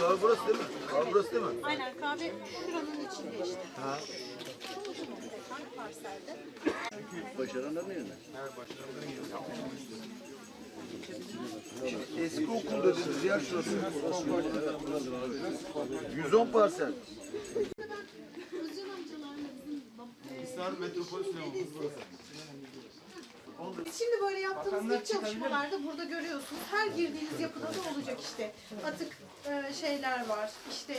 Kahve burası değil mi? Kahve burası değil mi? Aynen kahve şuranın içinde işte. Ha. Hangi parselde? Başaranların yerine. Eski okul dediniz yer şurası. 110 parsel. Biz şimdi böyle yaptığımız ilk çalışmalarda burada görüyorsunuz. Her girdiğiniz yapıda da olacak işte. Atık e, şeyler var. İşte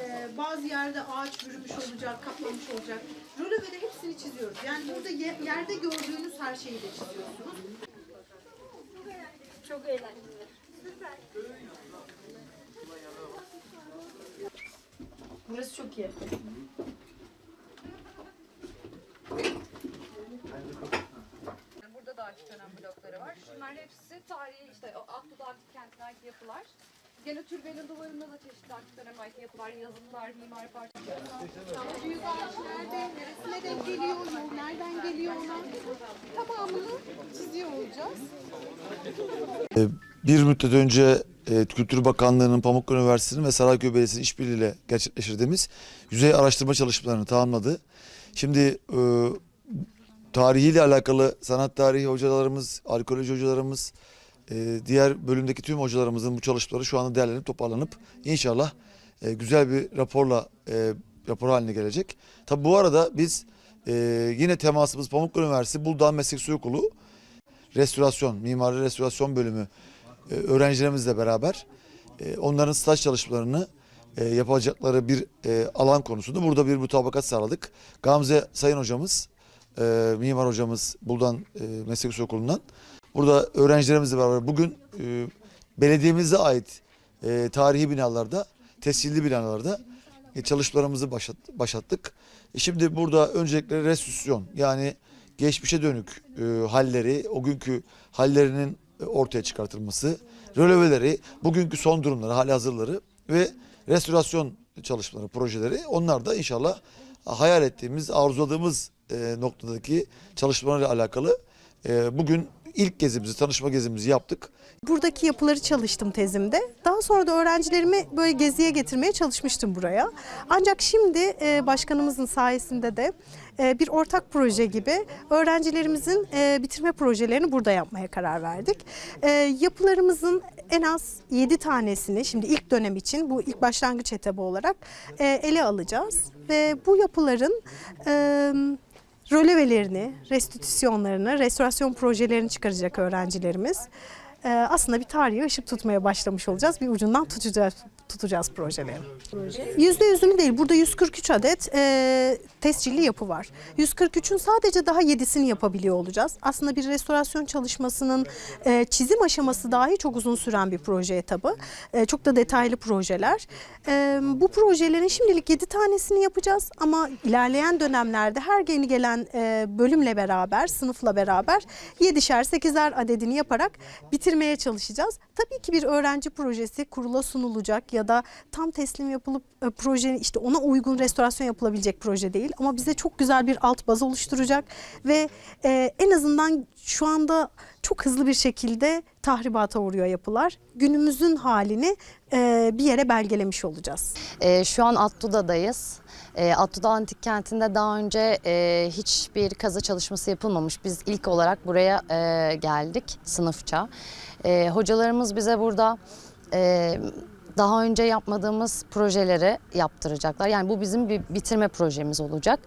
e, bazı yerde ağaç bürümüş olacak, kaplamış olacak. Rölevede hepsini çiziyoruz. Yani burada ye- yerde gördüğünüz her şeyi de çiziyorsunuz. Çok eğlenceli. Burası çok iyi. Burada da aktif dönem Şunlar hepsi tarihi işte o Aklı'da aktif kentine ait yapılar. Gene türbenin duvarında da çeşitli döneme ait yapılar, yazıtlar, mimari parçalar. Büyük ağaç nerede, neresine denk geliyor, yol nereden geliyor ona tamamını çiziyor olacağız. Bir müddet önce e, Kültür Bakanlığı'nın Pamukkale Üniversitesi'nin ve Sarayköy Belediyesi'nin işbirliğiyle gerçekleştirdiğimiz yüzey araştırma çalışmalarını tamamladı. Şimdi e, tarihiyle alakalı sanat tarihi hocalarımız, arkeoloji hocalarımız, e, diğer bölümdeki tüm hocalarımızın bu çalışmaları şu anda değerlenip toparlanıp inşallah e, güzel bir raporla e, rapor haline gelecek. Tabi bu arada biz yine temasımız Pamukkale Üniversitesi Buldan Meslek Su Okulu restorasyon, mimari restorasyon bölümü öğrencilerimizle beraber onların staj çalışmalarını yapacakları bir alan konusunda burada bir mutabakat sağladık. Gamze Sayın hocamız, e, mimar hocamız Buldan e, Meslek Yüksek Okulu'ndan burada öğrencilerimizle beraber bugün e, belediyemize ait e, tarihi binalarda, tescilli binalarda e, çalışmalarımızı başlat, başlattık. E, şimdi burada öncelikle restitüsyon yani geçmişe dönük e, halleri, o günkü hallerinin e, ortaya çıkartılması, röleveleri, bugünkü son durumları, hali hazırları ve restorasyon çalışmaları, projeleri. Onlar da inşallah hayal ettiğimiz, arzuladığımız e, noktadaki çalışmalarla alakalı e, bugün ilk gezimizi, tanışma gezimizi yaptık. Buradaki yapıları çalıştım tezimde. Daha sonra da öğrencilerimi böyle geziye getirmeye çalışmıştım buraya. Ancak şimdi e, başkanımızın sayesinde de e, bir ortak proje gibi öğrencilerimizin e, bitirme projelerini burada yapmaya karar verdik. E, yapılarımızın en az 7 tanesini şimdi ilk dönem için bu ilk başlangıç etabı olarak e, ele alacağız. Ve bu yapıların e, rölevelerini, restitüsyonlarını, restorasyon projelerini çıkaracak öğrencilerimiz. Ee, aslında bir tarihe ışık tutmaya başlamış olacağız. Bir ucundan tutacağız tutacağız projeleri. Yüzde yüzünü değil. Burada 143 adet e, tescilli yapı var. 143'ün sadece daha 7'sini yapabiliyor olacağız. Aslında bir restorasyon çalışmasının e, çizim aşaması dahi çok uzun süren bir proje etabı. E, çok da detaylı projeler. E, bu projelerin şimdilik 7 tanesini yapacağız ama ilerleyen dönemlerde her yeni gelen e, bölümle beraber, sınıfla beraber 7'şer 8'er adedini yaparak bitirmeye çalışacağız. Tabii ki bir öğrenci projesi kurula sunulacak ya da tam teslim yapılıp e, projenin işte ona uygun restorasyon yapılabilecek proje değil ama bize çok güzel bir alt baz oluşturacak ve e, en azından şu anda çok hızlı bir şekilde tahribata uğruyor yapılar. Günümüzün halini e, bir yere belgelemiş olacağız. Ee, şu an Attuda'dayız. Ee, Attuda Antik Kenti'nde daha önce e, hiçbir kazı çalışması yapılmamış. Biz ilk olarak buraya e, geldik sınıfça. E, hocalarımız bize burada e, daha önce yapmadığımız projeleri yaptıracaklar. Yani bu bizim bir bitirme projemiz olacak.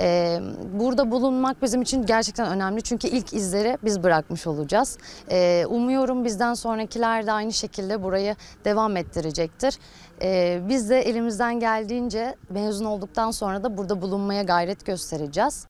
E, burada bulunmak bizim için gerçekten önemli çünkü ilk izleri biz bırakmış olacağız. E, umuyorum bizden sonrakiler de aynı şekilde burayı devam ettirecektir. E, biz de elimizden geldiğince mezun olduktan sonra da burada bulunmaya gayret göstereceğiz.